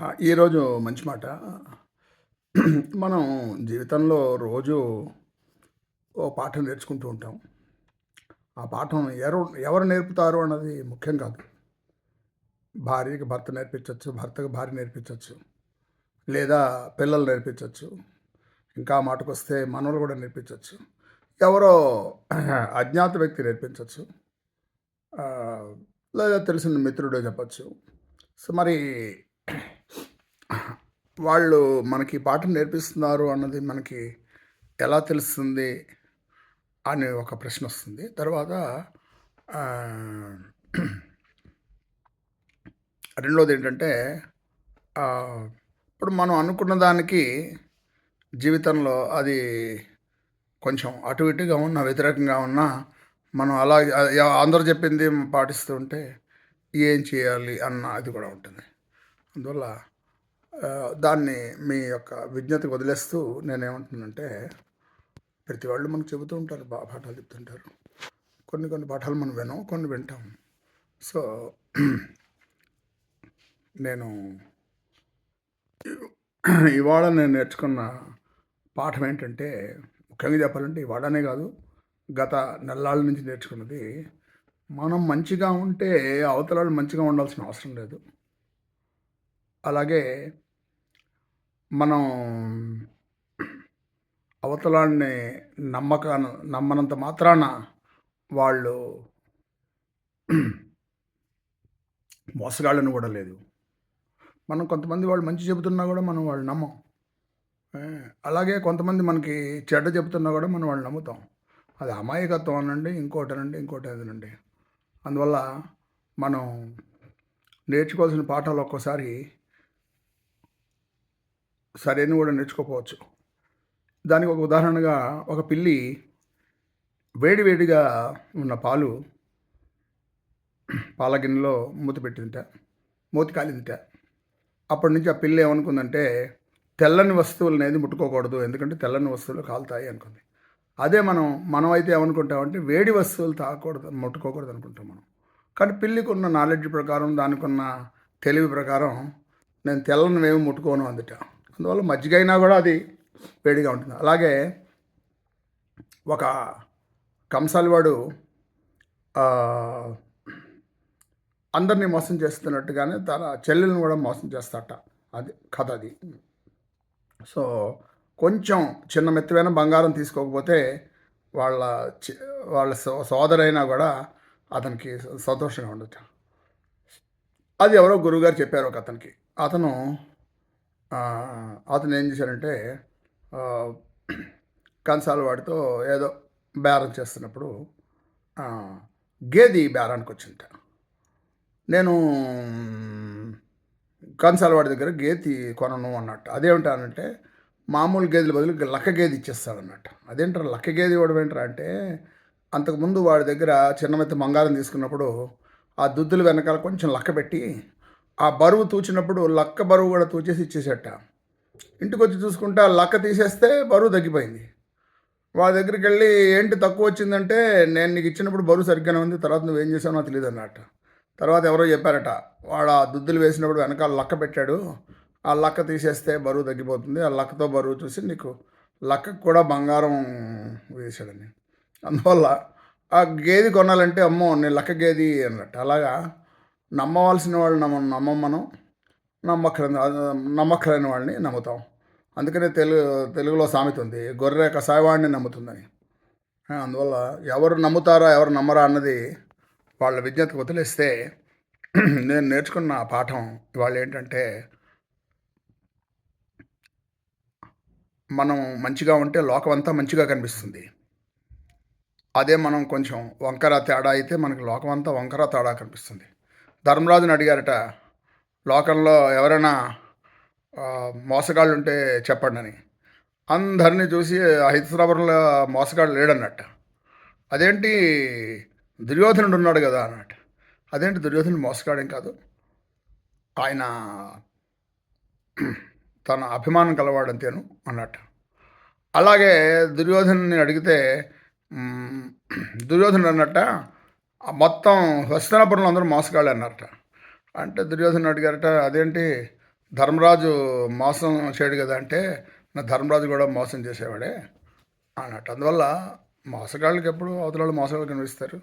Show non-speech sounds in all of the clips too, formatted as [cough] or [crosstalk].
ఈరోజు మంచి మాట. మనం జీవితంలో రోజు ఓ పాఠం నేర్చుకుంటూ ఉంటాం. ఆ పాఠం ఎవరు ఎవరు నేర్పుతారు అన్నది ముఖ్యం కాదు. భార్యకి భర్త నేర్పించవచ్చు భర్తకు భార్య నేర్పించవచ్చు లేదా పిల్లలు నేర్పించవచ్చు ఇంకా మాటకొస్తే మనవలు కూడా నేర్పించవచ్చు ఎవరో అజ్ఞాత వ్యక్తి నేర్పించవచ్చు లేదా తెలిసిన మిత్రుడే చెప్పచ్చు సో, మరి వాళ్ళు మనకి పాఠం నేర్పిస్తున్నారు అన్నది మనకి ఎలా తెలుస్తుంది అనే ఒక ప్రశ్న వస్తుంది. తర్వాత రెండోది ఏంటంటే ఇప్పుడు మనం అనుకున్న దానికి జీవితంలో అది కొంచెం అటు ఇటుగా ఉన్నా, వ్యతిరేకంగా ఉన్నా మనం అలా అందరూ చెప్పింది పాటిస్తూ ఉంటే ఏం చేయాలి అన్న అది కూడా ఉంటుంది. అందువల్ల దాన్ని మీ యొక్క విజ్ఞతకు వదిలేస్తూ నేనేమంటున్నానంటే ప్రతి వాళ్ళు మనకు చెబుతూ ఉంటారు. బా పాఠాలు చెప్తుంటారు. కొన్ని కొన్ని పాఠాలు మనం వినం. కొన్ని వింటాం. సో, నేను ఇవాళ నేను నేర్చుకున్న పాఠం ఏంటంటే ముఖ్యంగా చెప్పాలంటే ఇవాళనే కాదు. గత నెల్లాళ్ళ నుంచి నేర్చుకున్నది మనం మంచిగా ఉంటే అవతలోళ్ళు మంచిగా ఉండాల్సిన అవసరం లేదు. అలాగే మనం అవతలాన్ని నమ్మక నమ్మనంత మాత్రాన వాళ్ళు మోసగాళ్ళని కూడా లేదు. మనం కొంతమంది వాళ్ళు మంచి చెబుతున్నా కూడా మనం వాళ్ళు నమ్మం. అలాగే కొంతమంది మనకి చెడ్డ చెబుతున్నా కూడా మనం వాళ్ళని నమ్ముతాం. అది అమాయకత్వం అనండి, ఇంకోటనండి, ఇంకోటేదనండి. అందువల్ల మనం నేర్చుకోవాల్సిన పాఠాలు ఒక్కోసారి సరైనవి కూడా నేర్చుకోకపోవచ్చు. దానికి ఒక ఉదాహరణగా ఒక పిల్లి వేడివేడిగా ఉన్న పాలు పాల గిన్నెలో మూత పెట్టిందిట మూతి కాలిందిట అప్పటి నుంచి ఆ పిల్లి ఏమనుకుందంటే తెల్లని వస్తువులు అనేది ముట్టుకోకూడదు. ఎందుకంటే తెల్లని వస్తువులు కాలుతాయి అనుకుంది. అదే మనం మనమైతే ఏమనుకుంటామంటే వేడి వస్తువులు తాగకూడదు, ముట్టుకోకూడదు అనుకుంటాం మనం. కానీ పిల్లికి ఉన్న నాలెడ్జ్ ప్రకారం, దానికున్న తెలివి ప్రకారం నేను తెల్లనివేమి ముట్టుకోను అందుట. అందువల్ల మజ్జిగ అయినా కూడా అది వేడిగా ఉంటుంది. అలాగే ఒక కంసాలివాడు అందరినీ అందరిని మోసం చేస్తున్నట్టుగానే తన చెల్లెలను కూడా మోసం చేస్తాట అది కథ అది. సో, కొంచెం చిన్న మెత్తమైన బంగారం తీసుకోకపోతే వాళ్ళ చె వాళ్ళ సో సోదరైనా కూడా అతనికి సంతోషంగా ఉండొచ్చు అది ఎవరో గురువుగారు చెప్పారు ఒకతనికి. అతను అతను ఏం చేశారంటే ఆహ్, వాడితో ఏదో బేరం చేస్తున్నప్పుడు గేది బేరానికి వచ్చింట నేను కంసాలి వాడి దగ్గర గేది కొనను అన్నట్టు. అదేమిటానంటే మామూలు గేదెల బదులు లక్క గేది ఇచ్చేస్తాడన్నట్టు. అదేంటారు లక్క గేది ఇవ్వడం ఏంటరా అంటే అంతకుముందు వాడి దగ్గర చిన్నమైతే మంగారం బంగారం తీసుకున్నప్పుడు ఆ దుద్దుల వెనకాల కొంచెం లక్క పెట్టి ఆ బరువు తూచినప్పుడు లక్క బరువు కూడా తూచేసి ఇచ్చేసేట. ఇంటికొచ్చి చూసుకుంటే ఆ లక్క తీసేస్తే బరువు తగ్గిపోయింది. వాడి దగ్గరికెళ్ళి ఏంటి తక్కువ వచ్చిందంటే నేను నీకు ఇచ్చినప్పుడు బరువు సరిగ్గానే ఉంది. తర్వాత నువ్వేం చేసావు నాకు తెలీదన్నట్ట. తర్వాత ఎవరో చెప్పారట. వాడు ఆ దుద్దులు వేసినప్పుడు వెనకాల లక్క పెట్టాడు. ఆ లక్క తీసేస్తే బరువు తగ్గిపోతుంది. ఆ లక్కతో బరువు చూసి నీకు లక్కకు కూడా బంగారం వేశాడని. అందువల్ల ఆ గేది కొనాలంటే అమ్మో! నేను లక్క గేది అన్నట్టు. అలాగా నమ్మవలసిన వాళ్ళని నమ్మ నమ్మం మనం. నమ్మక్కలేని నమ్మక్కలేని వాళ్ళని నమ్ముతాం. అందుకనే తెలుగు తెలుగులో సామెత ఉంది. గొర్రె కసాయివాడిని నమ్ముతుందని. అందువల్ల ఎవరు నమ్ముతారా, ఎవరు నమ్మరా అన్నది వాళ్ళ విజ్ఞతకు వదిలేస్తే [clears throat] నేను నేర్చుకున్న పాఠం ఇవాళ ఏంటంటే మనం మంచిగా ఉంటే లోకమంతా మంచిగా కనిపిస్తుంది. అదే మనం కొంచెం వంకర, తేడా అయితే మనకి లోకమంతా వంకర, తేడా కనిపిస్తుంది. ధర్మరాజుని అడిగారట. లోకంలో ఎవరైనా మోసగాళ్ళు ఉంటే చెప్పండి చెప్పండని. అందరిని చూసి హైదరాబాద్లో మోసగాడు లేడన్నట్ట. అదేంటి దుర్యోధనుడు ఉన్నాడు కదా అన్నట్టు. అదేంటి దుర్యోధనుడు మోసగాడేం కాదు. ఆయన తన అభిమానం కలవాడు అంతేను అన్నట్టు. అలాగే దుర్యోధను అడిగితే దుర్యోధనుడు అన్నట్ట మొత్తం హస్తినాపురంలో అందరూ మోసగాళ్ళు అన్నారట. అంటే దుర్యోధనుడు అడిగారట అదేంటి ధర్మరాజు మోసం చేయడు కదా అంటే నా ధర్మరాజు కూడా మోసం చేసేవాడే అన్నట్టు. అందువల్ల మోసగాళ్ళకి ఎప్పుడు అవతల వాళ్ళు మోసగాళ్ళు కనిపిస్తారు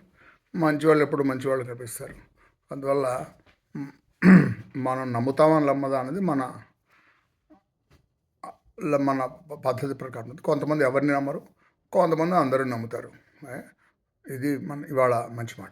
మంచివాళ్ళు ఎప్పుడు మంచివాళ్ళు కనిపిస్తారు. అందువల్ల మనం నమ్ముతామని నమ్మదా అనేది మన మన పద్ధతి ప్రకారం. కొంతమంది ఎవరిని నమ్మరు కొంతమంది అందరూ నమ్ముతారు. ఇది మన ఇవాళ మంచి మాట.